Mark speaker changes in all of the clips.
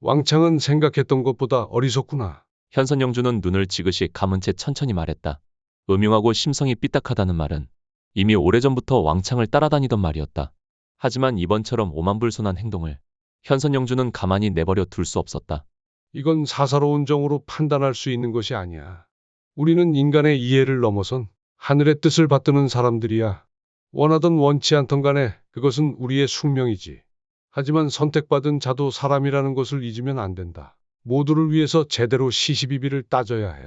Speaker 1: 왕창은 생각했던 것보다 어리석구나.
Speaker 2: 현선영주는 눈을 지그시 감은 채 천천히 말했다. 음흉하고 심성이 삐딱하다는 말은 이미 오래전부터 왕창을 따라다니던 말이었다. 하지만 이번처럼 오만불손한 행동을 현선영주는 가만히 내버려 둘 수 없었다.
Speaker 1: 이건 사사로운 정으로 판단할 수 있는 것이 아니야. 우리는 인간의 이해를 넘어선 하늘의 뜻을 받드는 사람들이야. 원하던 원치 않던 간에 그것은 우리의 숙명이지. 하지만 선택받은 자도 사람이라는 것을 잊으면 안 된다. 모두를 위해서 제대로 시시비비를 따져야 해.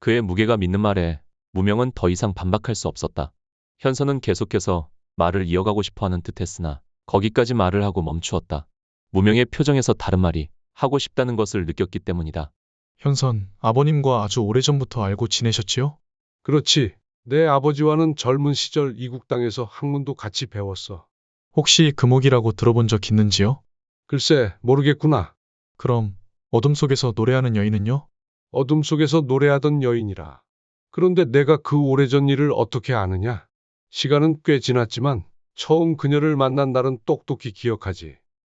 Speaker 2: 그의 무게가 믿는 말에 무명은 더 이상 반박할 수 없었다. 현선은 계속해서 말을 이어가고 싶어 하는 듯 했으나 거기까지 말을 하고 멈추었다. 무명의 표정에서 다른 말이 하고 싶다는 것을 느꼈기 때문이다.
Speaker 3: 현선, 아버님과 아주 오래전부터 알고 지내셨지요?
Speaker 1: 그렇지. 내 아버지와는 젊은 시절 이국 땅에서 학문도 같이 배웠어.
Speaker 3: 혹시 금옥이라고 들어본 적 있는지요?
Speaker 1: 글쎄, 모르겠구나.
Speaker 3: 그럼 어둠 속에서 노래하는 여인은요?
Speaker 1: 어둠 속에서 노래하던 여인이라. 그런데 내가 그 오래전 일을 어떻게 아느냐? 시간은 꽤 지났지만 처음 그녀를 만난 날은 똑똑히 기억하지.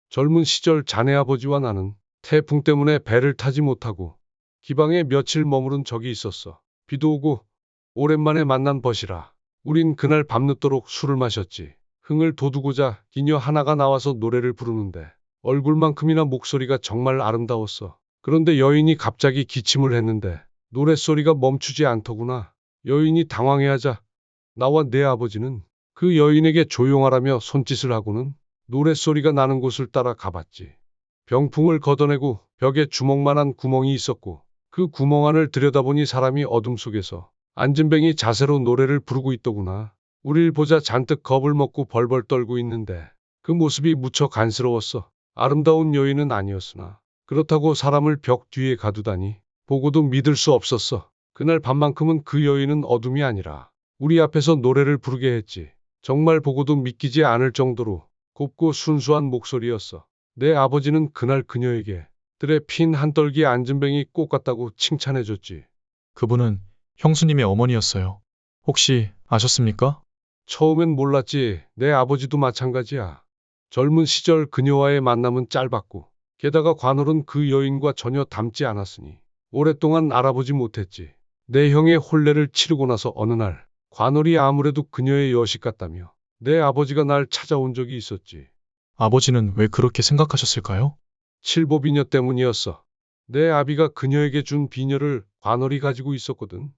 Speaker 1: 젊은 시절 자네 아버지와 나는 태풍 때문에 배를 타지 못하고 기방에 며칠 머무른 적이 있었어. 비도 오고 오랜만에 만난 벗이라. 우린 그날 밤늦도록 술을 마셨지. 흥을 돋우고자 기녀 하나가 나와서 노래를 부르는데 얼굴만큼이나 목소리가 정말 아름다웠어. 그런데 여인이 갑자기 기침을 했는데 노랫소리가 멈추지 않더구나. 여인이 당황해하자 나와 내 아버지는 그 여인에게 조용하라며 손짓을 하고는 노랫소리가 나는 곳을 따라 가봤지. 병풍을 걷어내고 벽에 주먹만한 구멍이 있었고 그 구멍 안을 들여다보니 사람이 어둠 속에서 안진뱅이 자세로 노래를 부르고 있더구나. 우릴 보자 잔뜩 겁을 먹고 벌벌 떨고 있는데 그 모습이 무척 간스러웠어. 아름다운 여인은 아니었으나 그렇다고 사람을 벽 뒤에 가두다니 보고도 믿을 수 없었어. 그날 밤만큼은 그 여인은 어둠이 아니라 우리 앞에서 노래를 부르게 했지. 정말 보고도 믿기지 않을 정도로 곱고 순수한 목소리였어. 내 아버지는 그날 그녀에게 들에 핀 한떨기 안진뱅이 꽃 같다고 칭찬해줬지.
Speaker 3: 그분은 형수님의 어머니였어요. 혹시 아셨습니까?
Speaker 1: 처음엔 몰랐지. 내 아버지도 마찬가지야. 젊은 시절 그녀와의 만남은 짧았고, 게다가 관월은 그 여인과 전혀 닮지 않았으니, 오랫동안 알아보지 못했지. 내 형의 혼례를 치르고 나서 어느 날, 관월이 아무래도 그녀의 여식 같다며, 내 아버지가 날 찾아온 적이 있었지.
Speaker 3: 아버지는 왜 그렇게 생각하셨을까요?
Speaker 1: 칠보비녀 때문이었어. 내 아비가 그녀에게 준 비녀를 관월이 가지고 있었거든.